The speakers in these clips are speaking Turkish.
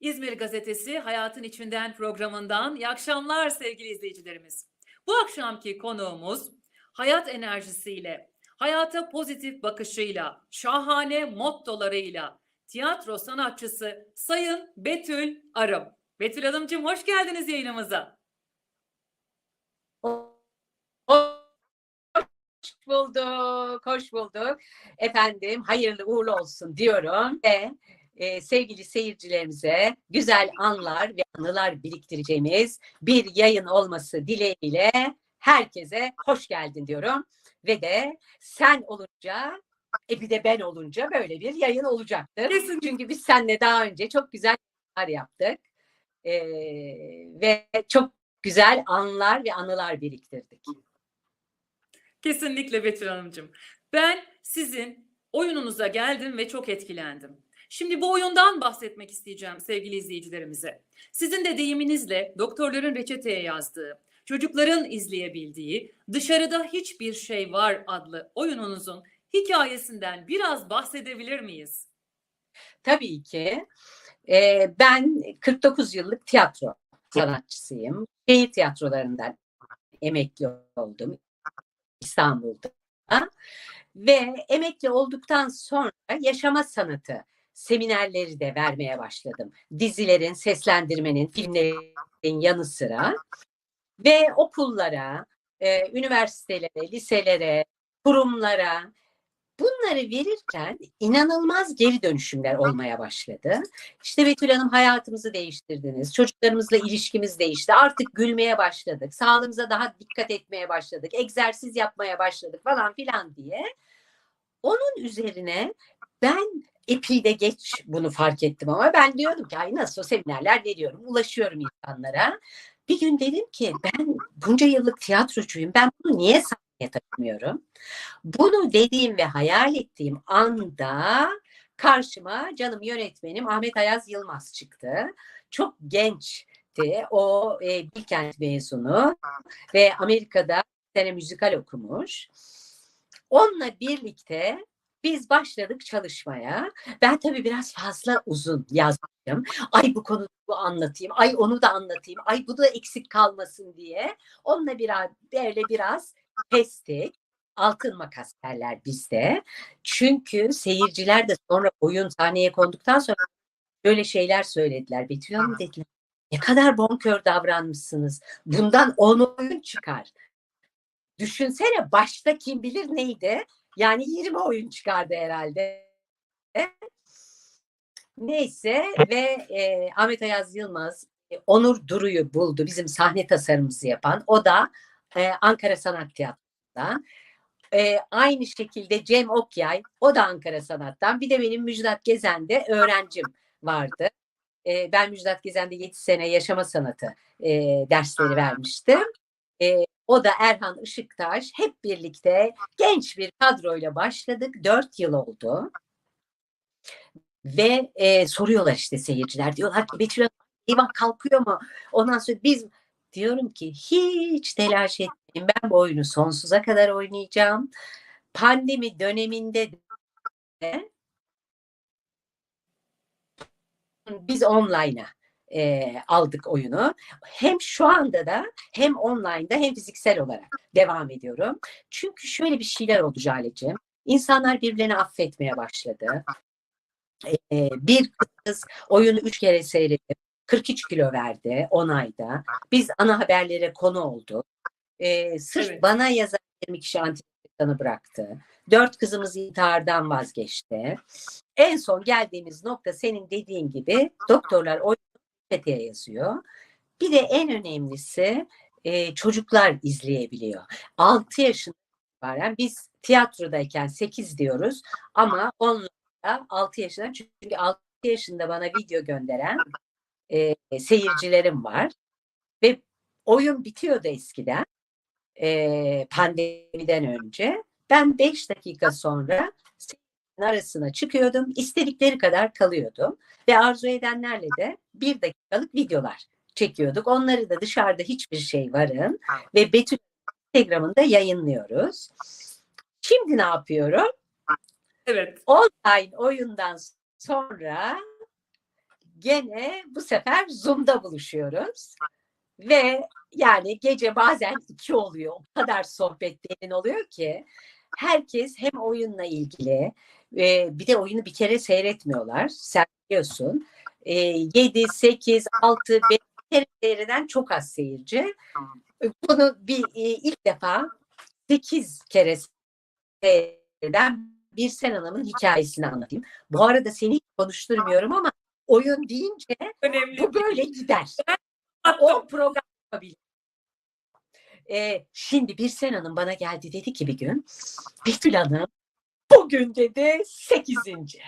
İzmir Gazetesi Hayatın İçinden programından iyi akşamlar sevgili izleyicilerimiz. Bu akşamki konuğumuz hayat enerjisiyle, hayata pozitif bakışıyla, şahane mottolarıyla tiyatro sanatçısı Sayın Betül Arım. Betül Hanımcığım hoş geldiniz yayınımıza. Hoş bulduk, hoş bulduk. Efendim hayırlı uğurlu olsun diyorum ve e, sevgili seyircilerimize güzel anlar ve anılar biriktireceğimiz bir yayın olması dileğiyle herkese hoş geldin diyorum. Ve de sen olunca e bir de ben olunca böyle bir yayın olacaktır. Kesinlikle. Çünkü biz seninle daha önce çok güzel yayınlar yaptık. E, ve çok güzel anlar ve anılar biriktirdik. Kesinlikle Betül Hanımcığım. Ben sizin oyununuza geldim ve çok etkilendim. Şimdi bu oyundan bahsetmek isteyeceğim sevgili izleyicilerimize. Sizin de deyiminizle doktorların reçeteye yazdığı, çocukların izleyebildiği Dışarıda Hiçbir Şey Var adlı oyununuzun hikayesinden biraz bahsedebilir miyiz? Tabii ki. Ee, ben 49 yıllık tiyatro sanatçısıyım. Şehir tiyatrolarından emekli oldum İstanbul'da. Ve emekli olduktan sonra yaşama sanatı seminerleri de vermeye başladım. Dizilerin, seslendirmenin, filmlerin yanı sıra. Ve okullara, e, üniversitelere, liselere, kurumlara, Bunları verirken inanılmaz geri dönüşümler olmaya başladı. İşte Betül Hanım hayatımızı değiştirdiniz. Çocuklarımızla ilişkimiz değişti. Artık gülmeye başladık. Sağlığımıza daha dikkat etmeye başladık. Egzersiz yapmaya başladık falan filan diye. Onun üzerine ben epey de geç bunu fark ettim ama ben diyordum ki ay nasıl seminerler veriyorum. Ulaşıyorum insanlara. Bir gün dedim ki ben bunca yıllık tiyatrocuyum. Ben bunu niye sahneye taşımıyorum? Bunu dediğim ve hayal ettiğim anda karşıma canım yönetmenim Ahmet Ayaz Yılmaz çıktı. Çok gençti. O e, Bilkent mezunu ve Amerika'da sene müzikal okumuş. Onunla birlikte biz başladık çalışmaya. Ben tabii biraz fazla uzun yazmışım. Ay bu konuyu anlatayım, ay onu da anlatayım, ay bu da eksik kalmasın diye. Onunla biraz böyle biraz kestik altın makas derler bizde. Çünkü seyirciler de sonra oyun sahneye konduktan sonra böyle şeyler söylediler. Betül Hanım dediler ne kadar bonkör davranmışsınız. Bundan 10 oyun çıkar. Düşünsene başta kim bilir neydi? Yani 20 oyun çıkardı herhalde. Neyse ve e, Ahmet Ayaz Yılmaz e, Onur Duru'yu buldu. Bizim sahne tasarımımızı yapan. O da e, Ankara Sanat Tiyatrosu'nda. E, aynı şekilde Cem Okyay, o da Ankara Sanat'tan. Bir de benim Müjdat Gezen'de öğrencim vardı. E, ben Müjdat Gezen'de 7 sene yaşama sanatı e, dersleri vermiştim. E, o da Erhan Işıktaş. Hep birlikte genç bir kadroyla başladık. 4 yıl oldu. Ve e, soruyorlar işte seyirciler. Diyorlar ki Betül Hanım kalkıyor mu? Ondan sonra biz diyorum ki hiç telaş etmeyin. Ben bu oyunu sonsuza kadar oynayacağım. Pandemi döneminde de biz online'a e, aldık oyunu. Hem şu anda da hem online'da hem fiziksel olarak devam ediyorum. Çünkü şöyle bir şeyler oldu Jale'ciğim. İnsanlar birbirlerini affetmeye başladı. E, bir kız oyunu üç kere seyredip 43 kilo verdi 10 ayda. Biz ana haberlere konu olduk. Ee, sırf Evet. bana yazan 20 kişi antidepresanı bıraktı. Dört kızımız intihardan vazgeçti. En son geldiğimiz nokta senin dediğin gibi doktorlar o reçeteye yazıyor. Bir de en önemlisi e, çocuklar izleyebiliyor. 6 yaşında itibaren biz tiyatrodayken 8 diyoruz ama onlara 6 yaşında çünkü 6 yaşında bana video gönderen e, seyircilerim var. Ve oyun bitiyordu eskiden e, pandemiden önce. Ben 5 dakika sonra arasına çıkıyordum. istedikleri kadar kalıyordum. Ve arzu edenlerle de bir dakikalık videolar çekiyorduk. Onları da dışarıda hiçbir şey varın ve Betül Instagram'ında yayınlıyoruz. Şimdi ne yapıyorum? Evet. Online oyundan sonra gene bu sefer Zoom'da buluşuyoruz. Ve yani gece bazen iki oluyor. O kadar sohbetlerin oluyor ki herkes hem oyunla ilgili e, bir de oyunu bir kere seyretmiyorlar. Sen biliyorsun. E, 7, 8, 6, 5 kere seyreden çok az seyirci. Bunu bir e, ilk defa 8 kere seyreden bir Sen Hanım'ın hikayesini anlatayım. Bu arada seni hiç konuşturmuyorum ama oyun deyince Önemli. bu böyle gider. O program yapabilir. Ee, şimdi bir Sen Hanım bana geldi dedi ki bir gün Betül Hanım bugün dedi sekizinci.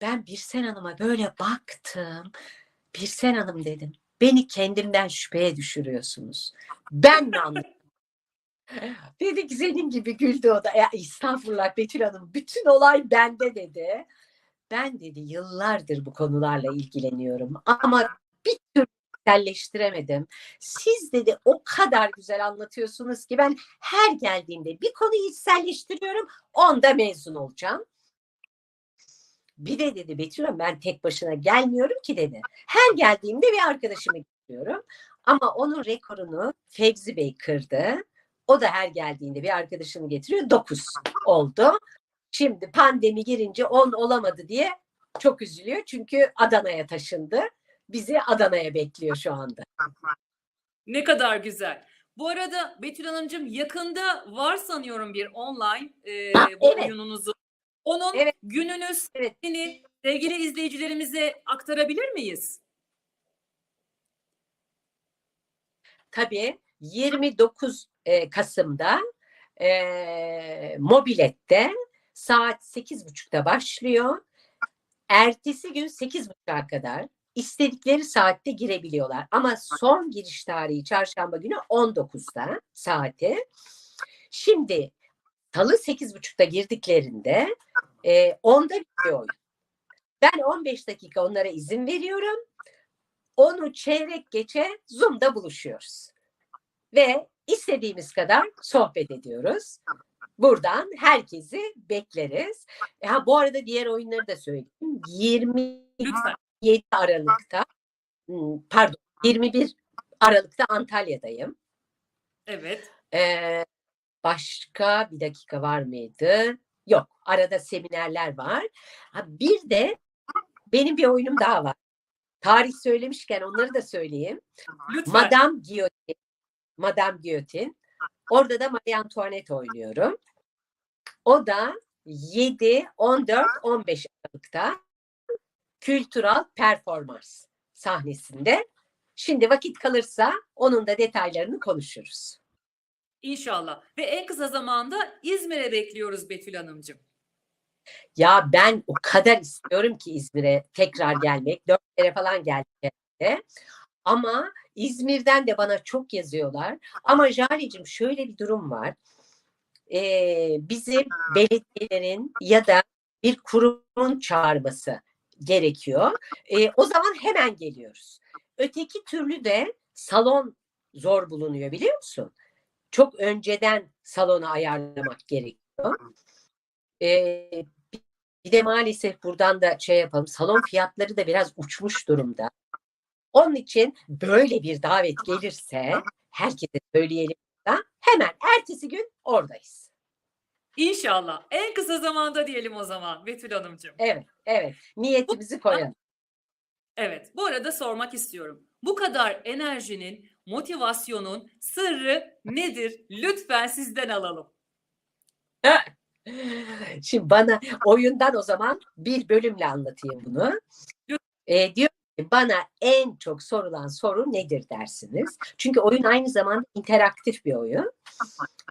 Ben bir Sen Hanım'a böyle baktım. Bir Sen Hanım dedim. Beni kendimden şüpheye düşürüyorsunuz. Ben mi anladım? dedi ki senin gibi güldü o da. Ya estağfurullah Betül Hanım bütün olay bende dedi. Ben dedi yıllardır bu konularla ilgileniyorum ama bir türlü içselleştiremedim. Siz dedi o kadar güzel anlatıyorsunuz ki ben her geldiğimde bir konuyu içselleştiriyorum onda mezun olacağım. Bir de dedi Betül ben tek başına gelmiyorum ki dedi. Her geldiğimde bir arkadaşımı getiriyorum. Ama onun rekorunu Fevzi Bey kırdı. O da her geldiğinde bir arkadaşını getiriyor. Dokuz oldu. Şimdi pandemi girince on olamadı diye çok üzülüyor. Çünkü Adana'ya taşındı. Bizi Adana'ya bekliyor şu anda. Ne kadar güzel. Bu arada Betül Hanımcığım yakında var sanıyorum bir online e, Ha, bu evet. oyununuzu. Onun Evet. gününüz Evet. seni sevgili izleyicilerimize aktarabilir miyiz? Tabii 29 e, Kasım'da e, Mobilet'te saat 8.30'da başlıyor. Ertesi gün 8.30'a kadar istedikleri saatte girebiliyorlar. Ama son giriş tarihi çarşamba günü 19'da saati. Şimdi salı 8.30'da girdiklerinde e, 10'da bitiyor oyun. Ben 15 dakika onlara izin veriyorum. Onu çeyrek geçe Zoom'da buluşuyoruz. Ve istediğimiz kadar sohbet ediyoruz. Buradan herkesi bekleriz. E, Ha, bu arada diğer oyunları da söyleyeyim. 27 Lütfen. Aralık'ta hmm, pardon 21 Aralık'ta Antalya'dayım. Evet. Ee, başka bir dakika var mıydı? Yok. Arada seminerler var. Ha, bir de benim bir oyunum daha var. Tarih söylemişken onları da söyleyeyim. Lütfen. Madame Guillotine. Madame Guillotine. Orada da Marie Antoinette oynuyorum. O da 7, 14, 15 Aralık'ta kültürel performans sahnesinde. Şimdi vakit kalırsa onun da detaylarını konuşuruz. İnşallah. Ve en kısa zamanda İzmir'e bekliyoruz Betül Hanımcığım. Ya ben o kadar istiyorum ki İzmir'e tekrar gelmek. Dört kere falan geldim. Ama İzmir'den de bana çok yazıyorlar. Ama Jale'cim şöyle bir durum var. Ee, bizim belediyelerin ya da bir kurumun çağırması gerekiyor. Ee, o zaman hemen geliyoruz. Öteki türlü de salon zor bulunuyor biliyor musun? Çok önceden salonu ayarlamak gerekiyor. Ee, bir de maalesef buradan da şey yapalım. Salon fiyatları da biraz uçmuş durumda. Onun için böyle bir davet gelirse herkese söyleyelim da hemen ertesi gün oradayız. İnşallah. En kısa zamanda diyelim o zaman Betül Hanımcığım. Evet, evet. Niyetimizi koyalım. Evet, bu arada sormak istiyorum. Bu kadar enerjinin, motivasyonun sırrı nedir? Lütfen sizden alalım. Şimdi bana oyundan o zaman bir bölümle anlatayım bunu. Ee, diyor ki bana en çok sorulan soru nedir dersiniz. Çünkü oyun aynı zamanda interaktif bir oyun.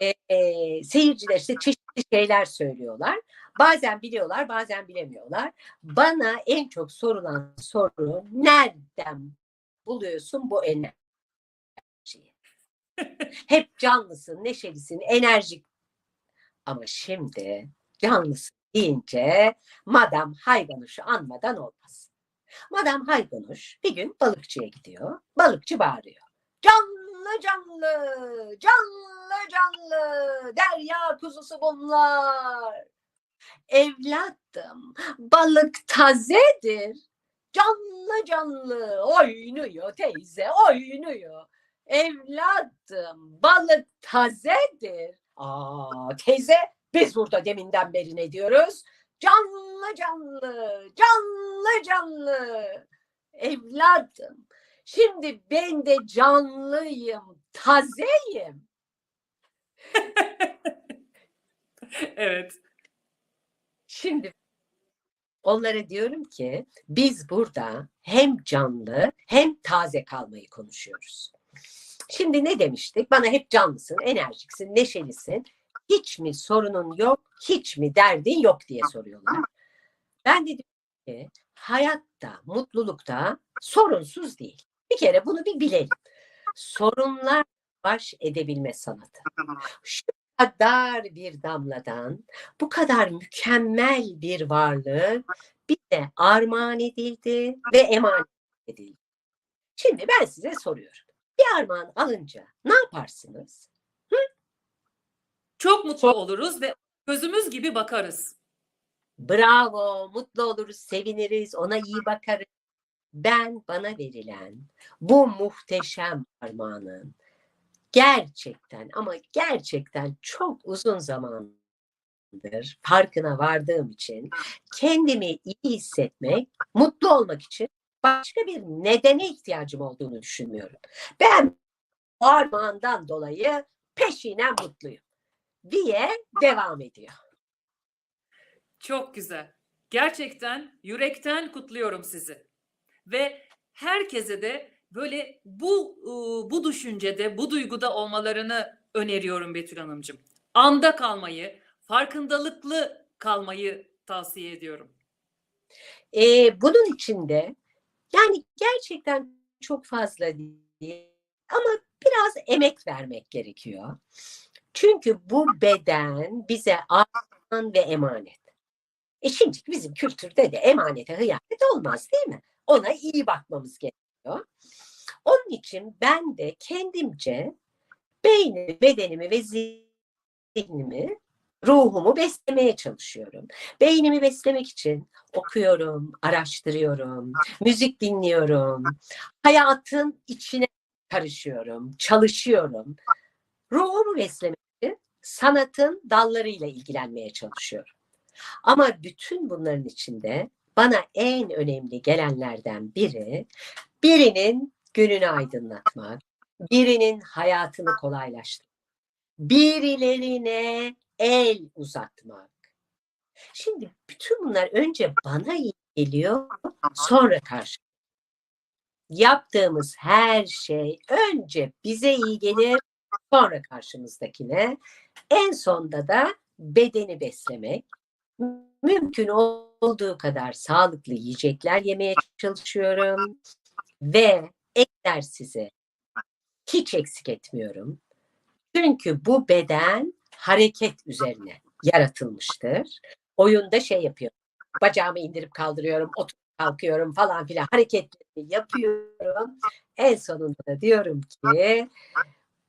Ee, e, seyirciler işte çeşitli şeyler söylüyorlar. Bazen biliyorlar, bazen bilemiyorlar. Bana en çok sorulan soru nereden buluyorsun bu enerjiyi? Hep canlısın, neşelisin, enerjik. Ama şimdi canlısın deyince Madam Hayganuş'u anmadan olmaz. Madam Hayganuş bir gün balıkçıya gidiyor. Balıkçı bağırıyor. Canlı canlı, canlı canlı, derya kuzusu bunlar. Evladım, balık tazedir. canlı canlı oynuyor teyze oynuyor. Evladım balık tazedir. Aa teyze biz burada deminden beri ne diyoruz? Canlı canlı, canlı canlı. Evladım şimdi ben de canlıyım, tazeyim. Evet. Şimdi onlara diyorum ki biz burada hem canlı hem taze kalmayı konuşuyoruz. Şimdi ne demiştik? Bana hep canlısın, enerjiksin, neşelisin. Hiç mi sorunun yok, hiç mi derdin yok diye soruyorlar. Ben de diyorum ki hayatta, mutlulukta sorunsuz değil. Bir kere bunu bir bilelim. Sorunlar baş edebilme sanatı. Şu kadar bir damladan bu kadar mükemmel bir varlık bize armağan edildi ve emanet edildi. Şimdi ben size soruyorum. Bir armağan alınca ne yaparsınız? Çok mutlu oluruz ve gözümüz gibi bakarız. Bravo, mutlu oluruz, seviniriz, ona iyi bakarız. Ben bana verilen bu muhteşem armağanın gerçekten ama gerçekten çok uzun zamandır farkına vardığım için kendimi iyi hissetmek, mutlu olmak için başka bir nedene ihtiyacım olduğunu düşünmüyorum. Ben armağandan dolayı peşinen mutluyum diye devam ediyor. Çok güzel. Gerçekten yürekten kutluyorum sizi. Ve herkese de böyle bu ıı, bu düşüncede, bu duyguda olmalarını öneriyorum Betül Hanımcığım. Anda kalmayı, farkındalıklı kalmayı tavsiye ediyorum. Ee, bunun içinde yani gerçekten çok fazla değil ama biraz emek vermek gerekiyor. Çünkü bu beden bize armağan ve emanet. E şimdi bizim kültürde de emanete hıyanet olmaz değil mi? Ona iyi bakmamız gerekiyor. Onun için ben de kendimce beynimi, bedenimi ve zihnimi, ruhumu beslemeye çalışıyorum. Beynimi beslemek için okuyorum, araştırıyorum, müzik dinliyorum, hayatın içine karışıyorum, çalışıyorum. Ruhumu beslemek için sanatın dallarıyla ilgilenmeye çalışıyorum. Ama bütün bunların içinde bana en önemli gelenlerden biri birinin gününü aydınlatmak, birinin hayatını kolaylaştırmak, birilerine el uzatmak. Şimdi bütün bunlar önce bana iyi geliyor, sonra karşı. Yaptığımız her şey önce bize iyi gelir, sonra karşımızdakine. En sonda da bedeni beslemek, mümkün olduğu kadar sağlıklı yiyecekler yemeye çalışıyorum ve egzersizi hiç eksik etmiyorum. Çünkü bu beden hareket üzerine yaratılmıştır. Oyunda şey yapıyorum. Bacağımı indirip kaldırıyorum, oturup kalkıyorum falan filan hareketleri yapıyorum. En sonunda da diyorum ki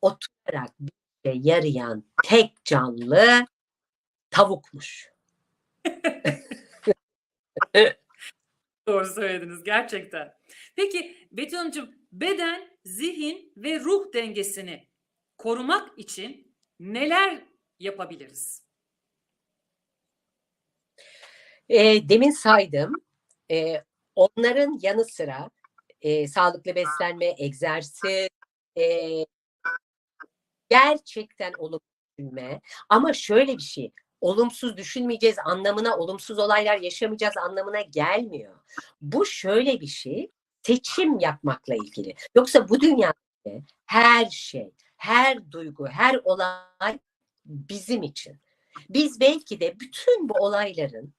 oturarak bir şey yarayan tek canlı tavukmuş. Doğru söylediniz gerçekten. Peki Betül Hanımcığım beden, zihin ve ruh dengesini korumak için neler yapabiliriz? E, demin saydım. E, onların yanı sıra e, sağlıklı beslenme, egzersiz, e, gerçekten olumlu düşünme. Ama şöyle bir şey, olumsuz düşünmeyeceğiz anlamına, olumsuz olaylar yaşamayacağız anlamına gelmiyor. Bu şöyle bir şey, seçim yapmakla ilgili. Yoksa bu dünyada her şey, her duygu, her olay bizim için. Biz belki de bütün bu olayların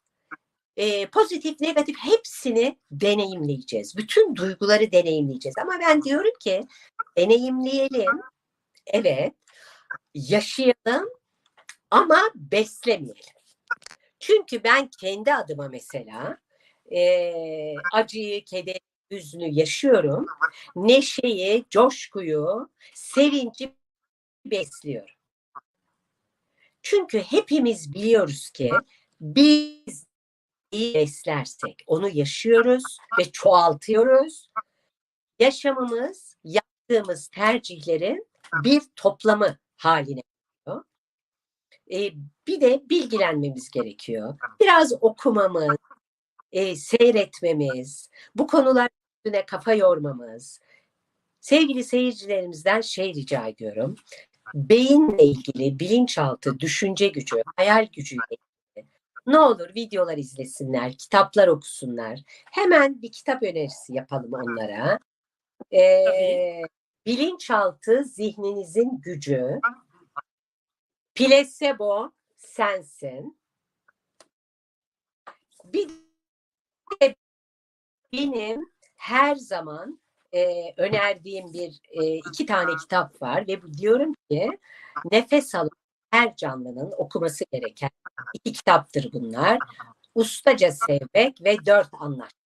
e, pozitif, negatif hepsini deneyimleyeceğiz. Bütün duyguları deneyimleyeceğiz. Ama ben diyorum ki deneyimleyelim, evet, yaşayalım ama beslemeyelim. Çünkü ben kendi adıma mesela e, acıyı, kederi, hüznü yaşıyorum. Neşeyi, coşkuyu, sevinci besliyorum. Çünkü hepimiz biliyoruz ki biz iyi beslersek onu yaşıyoruz ve çoğaltıyoruz. Yaşamımız yaptığımız tercihlerin bir toplamı haline. E, bir de bilgilenmemiz gerekiyor. Biraz okumamız, e, seyretmemiz, bu konular üstüne kafa yormamız. Sevgili seyircilerimizden şey rica ediyorum. Beyinle ilgili bilinçaltı, düşünce gücü, hayal gücüyle ilgili ne olur videolar izlesinler, kitaplar okusunlar. Hemen bir kitap önerisi yapalım onlara. Ee, bilinçaltı zihninizin gücü. Placebo sensin. Bir de benim her zaman e, önerdiğim bir e, iki tane kitap var ve diyorum ki nefes alan her canlının okuması gereken iki kitaptır bunlar. Ustaca Sevmek ve Dört Anlaşma.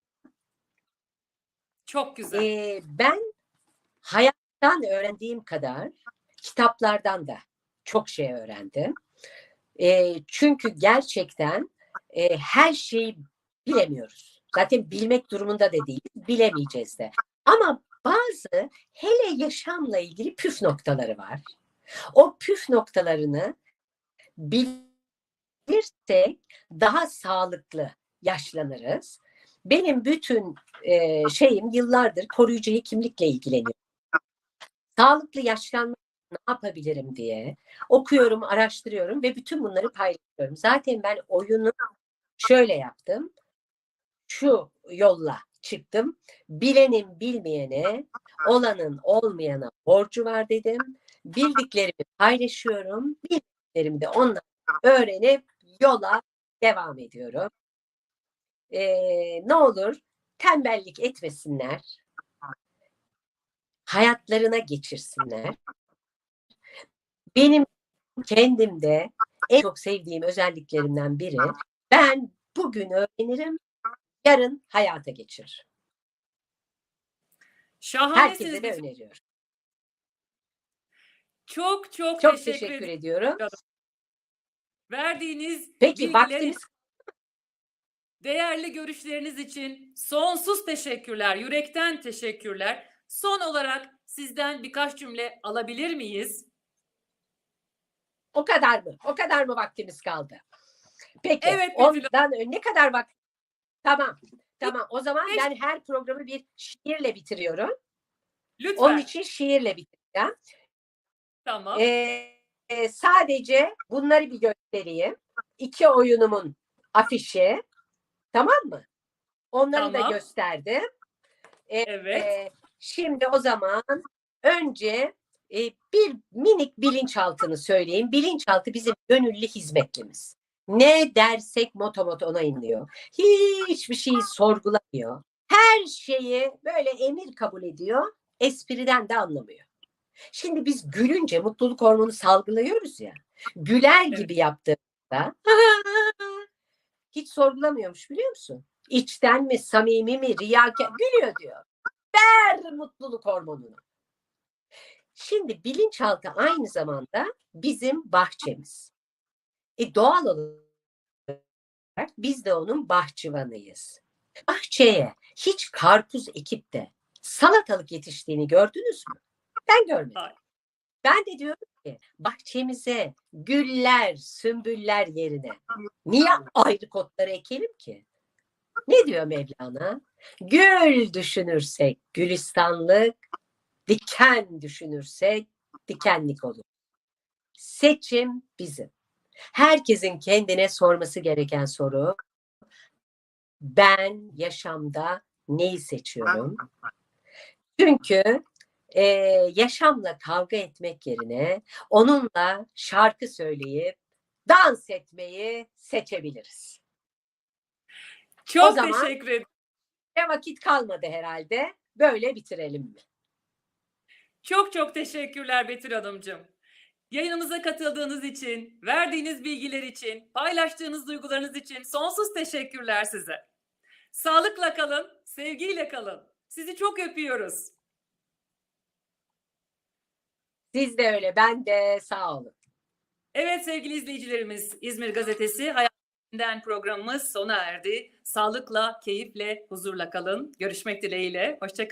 Çok güzel. Ee, ben hayattan öğrendiğim kadar kitaplardan da çok şey öğrendim. Ee, çünkü gerçekten e, her şeyi bilemiyoruz. Zaten bilmek durumunda da değil, bilemeyeceğiz de. Ama bazı hele yaşamla ilgili püf noktaları var. O püf noktalarını bilirsek daha sağlıklı yaşlanırız. Benim bütün e, şeyim yıllardır koruyucu hekimlikle ilgileniyorum. Sağlıklı yaşlanma ne yapabilirim diye okuyorum, araştırıyorum ve bütün bunları paylaşıyorum. Zaten ben oyunu şöyle yaptım. Şu yolla çıktım. Bilenin bilmeyene, olanın olmayana borcu var dedim. Bildiklerimi paylaşıyorum. Bildiklerimi de ondan öğrenip yola devam ediyorum. Ee, ne olur tembellik etmesinler. Hayatlarına geçirsinler. Benim kendimde en çok sevdiğim özelliklerimden biri ben bugün öğrenirim, yarın hayata geçiririm. Şahanesiniz. Herkese de öneriyorum. Çok çok, Çok teşekkür, teşekkür ediyorum. Verdiğiniz Peki vaktimiz Değerli görüşleriniz için sonsuz teşekkürler, yürekten teşekkürler. Son olarak sizden birkaç cümle alabilir miyiz? O kadar mı? O kadar mı vaktimiz kaldı? Peki. Evet, Ondan ö- ne kadar vakit? Tamam. Tamam. O zaman ben her programı bir şiirle bitiriyorum. Lütfen. Onun için şiirle bitireceğim. Tamam. Ee, e, sadece bunları bir göstereyim. İki oyunumun afişi. Tamam mı? Onları da Tamam. gösterdim. evet. Ee, şimdi o zaman önce e, bir minik bilinçaltını söyleyeyim. Bilinçaltı bizim gönüllü hizmetlimiz. Ne dersek motomot ona inliyor. Hiçbir şeyi sorgulamıyor. Her şeyi böyle emir kabul ediyor. Espriden de anlamıyor. Şimdi biz gülünce mutluluk hormonu salgılıyoruz ya. Güler Evet. gibi yaptığımızda hiç sorgulamıyormuş biliyor musun? İçten mi, samimi mi, riyakar gülüyor diyor. Ver mutluluk hormonunu. Şimdi bilinçaltı aynı zamanda bizim bahçemiz. E doğal olarak biz de onun bahçıvanıyız. Bahçeye hiç karpuz ekip de salatalık yetiştiğini gördünüz mü? Ben görmedim. Ben de diyorum ki bahçemize güller, sümbüller yerine niye ayrı kotları ekelim ki? Ne diyor Mevlana? Gül düşünürsek gülistanlık, diken düşünürsek dikenlik olur. Seçim bizim. Herkesin kendine sorması gereken soru ben yaşamda neyi seçiyorum? Çünkü e, yaşamla kavga etmek yerine onunla şarkı söyleyip dans etmeyi seçebiliriz. Çok zaman- teşekkür ederim. Ne vakit kalmadı herhalde. Böyle bitirelim mi? Çok çok teşekkürler Betül Hanımcığım. Yayınımıza katıldığınız için, verdiğiniz bilgiler için, paylaştığınız duygularınız için sonsuz teşekkürler size. Sağlıkla kalın, sevgiyle kalın. Sizi çok öpüyoruz. Siz de öyle. Ben de sağ olun. Evet sevgili izleyicilerimiz, İzmir Gazetesi Hayat Günden programımız sona erdi. Sağlıkla, keyifle, huzurla kalın. Görüşmek dileğiyle. Hoşçakalın.